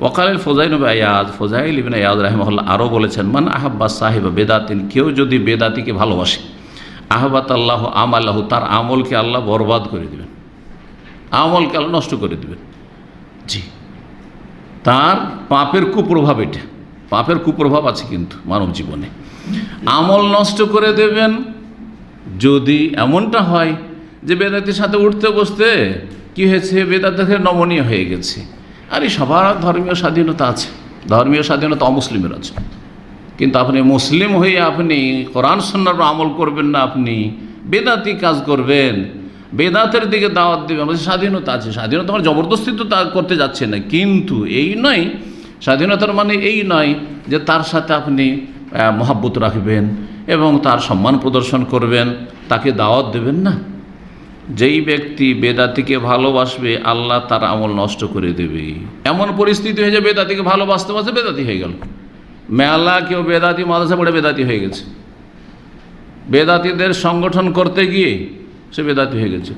ওকালের ফোজাইল আয়াজ ফোজাইল ইবিন আয়াজ রাহিমহল্লা আরও বলেছেন, মান আহাব্বা সাহেব বেদাতিন, কেউ যদি বেদাতিকে ভালোবাসে, আহবাত আল্লাহ আমাল্লাহ তার আমলকে আল্লাহ বরবাদ করে দেবেন। আমলকে আল্লাহ নষ্ট করে দেবেন। জি। তার পাপের কুপ্রভাব এটা। পাপের কুপ্রভাব আছে কিন্তু মানব জীবনে। আমল নষ্ট করে দেবেন যদি এমনটা হয় যে বেদাতির সাথে উঠতে বসতে কি হয়েছে? বেদাত দেখে নমনীয় হয়ে গেছে। আরে সবার ধর্মীয় স্বাধীনতা আছে। ধর্মীয় স্বাধীনতা অমুসলিমের আছে। কিন্তু আপনি মুসলিম হয়ে আপনি কোরআন সন্ন্যার আমল করবেন না আপনি, বেদাতি কাজ করবেন, বেদাতের দিকে দাওয়াত দেবেন। আমাদের স্বাধীনতা আছে। স্বাধীনতা মানে জবরদস্তি তো তা করতে যাচ্ছে না। কিন্তু এই নয়, স্বাধীনতার মানে এই নয় যে তার সাথে আপনি মহাব্বত রাখবেন এবং তার সম্মান প্রদর্শন করবেন। তাকে দাওয়াত দেবেন না। যেই ব্যক্তি বেদাতিকে ভালোবাসবে, আল্লাহ তার আমল নষ্ট করে দেবে। এমন পরিস্থিতি হয়ে বেদাতিকে ভালোবাসতে বাসতে বেদাতি হয়ে গেল। মেলা কেউ বেদাতি মাদ্রাসা পড়ে বেদাতি হয়ে গেছে। বেদাতিদের সংগঠন করতে গিয়ে সে বেদাতি হয়ে গেছে।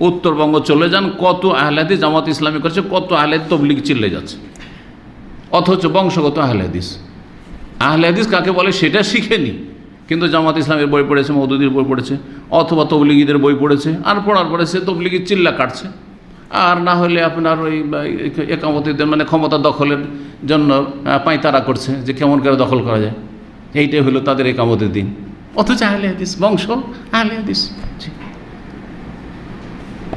উত্তরবঙ্গ চলে যান, কত আহলাদি জামাত ইসলামী করছে, কত আহলাদি তবলিগ চিল্লে যাচ্ছে। অথচ বংশগত আহলাদিস। আহলাদিস কাকে বলে সেটা শিখেনি। কিন্তু জামাত ইসলামের বই পড়েছে মৌদুদির বই পড়েছে, অথবা তবলিগীদের বই পড়েছে, আর পড়ার পরে সে তবলিগির চিল্লা কাটছে। আর না হলে আপনার ওই একামতিদের মানে ক্ষমতা দখলের জন্য পাঁয়তারা করছে যে কেমন করে দখল করা যায়। এইটাই হলো তাদের একামতের দিন। অথচ আহলে হাদিস, বংশ, আহলে হাদিস।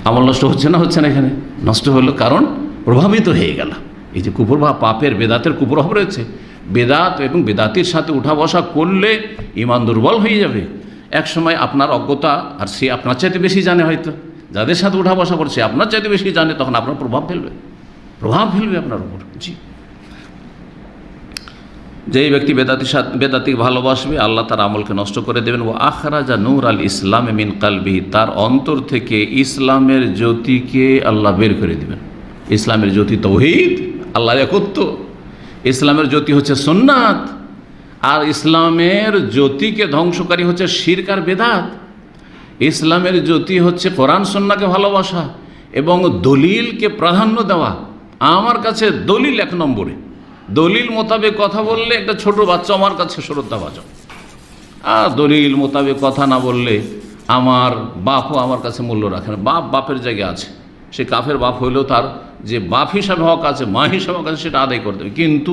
আমল নষ্ট হচ্ছে না হচ্ছে না এখানে? নষ্ট হলো কারণ প্রভাবিত হয়ে গেল এই যে কুপ্রভাব, পাপের, বেদাতের কুপ্রভাব রয়েছে। বেদাত এবং বেদাতির সাথে উঠা বসা করলে ইমান দুর্বল হয়ে যাবে। এক সময় আপনার অজ্ঞতা আর সে আপনার চাইতে বেশি জানে হয়তো। যাদের সাথে উঠা বসা করছে আপনার চাইতে বেশি জানে, তখন আপনার প্রভাব ফেলবে। প্রভাব ফেলবে আপনার উপর। জি। যেই ব্যক্তি বেদাতির সাথে বেদাতিক ভালোবাসবে, আল্লাহ তার আমলকে নষ্ট করে দেবেন। ও আখরাজা নূর আল ইসলাম মিন কালবি তার অন্তর থেকে ইসলামের জ্যোতিকে আল্লাহ বের করে দেবেন। ইসলামের জ্যোতি তৌহিদ আল্লাহ একত্ব। ইসলামের জ্যোতি হচ্ছে সোননাথ আর ইসলামের জ্যোতিকে ধ্বংসকারী হচ্ছে শিরকার বেদাত। ইসলামের জ্যোতি হচ্ছে কোরআন, সন্নাকে ভালোবাসা এবং দলিলকে প্রাধান্য দেওয়া। আমার কাছে দলিল এক নম্বরে। দলিল মোতাবেক কথা বললে একটা ছোট বাচ্চা আমার কাছে শ্রদ্ধাভাজন আর দলিল মোতাবেক কথা না বললে আমার বাপও আমার কাছে মূল্য রাখে না। বাপ বাপের জায়গায় আছে। সে কাফের বাপ হইলেও তার যে বাপ হিসাবে হক আছে মা হিসাবে হক আছে, সেটা আদায় করতে হবে কিন্তু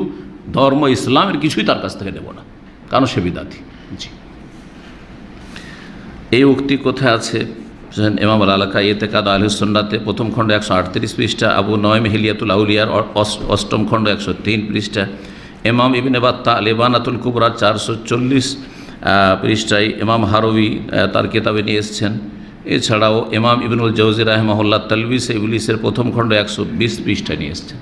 ধর্ম ইসলামের কিছুই তার কাছ থেকে নেব না, কারণ সে বিদাতি। জি। এই উক্তি কোথায় আছে? এমাম আল আলাকা ইয়েতে কাদ আলহসন্নাতে প্রথম খণ্ড একশো আটত্রিশ পৃষ্ঠা, আবু নয় মেহিলিয়াতুল আউলিয়ার অষ্টম খণ্ড একশো তিন পৃষ্ঠা এমাম ইবিনে বাত্তা লেবানাতুল কুবরার চারশো চল্লিশ পৃষ্ঠায় এমাম হারবি তার কেতাবে নিয়ে এসছেন। এছাড়াও এমাম ইবনুল জৌজি রাহমাহুল্লাহ তালবিস ইবলিসের প্রথম খণ্ড একশো বিশ পৃষ্ঠা নিয়ে এসছেন।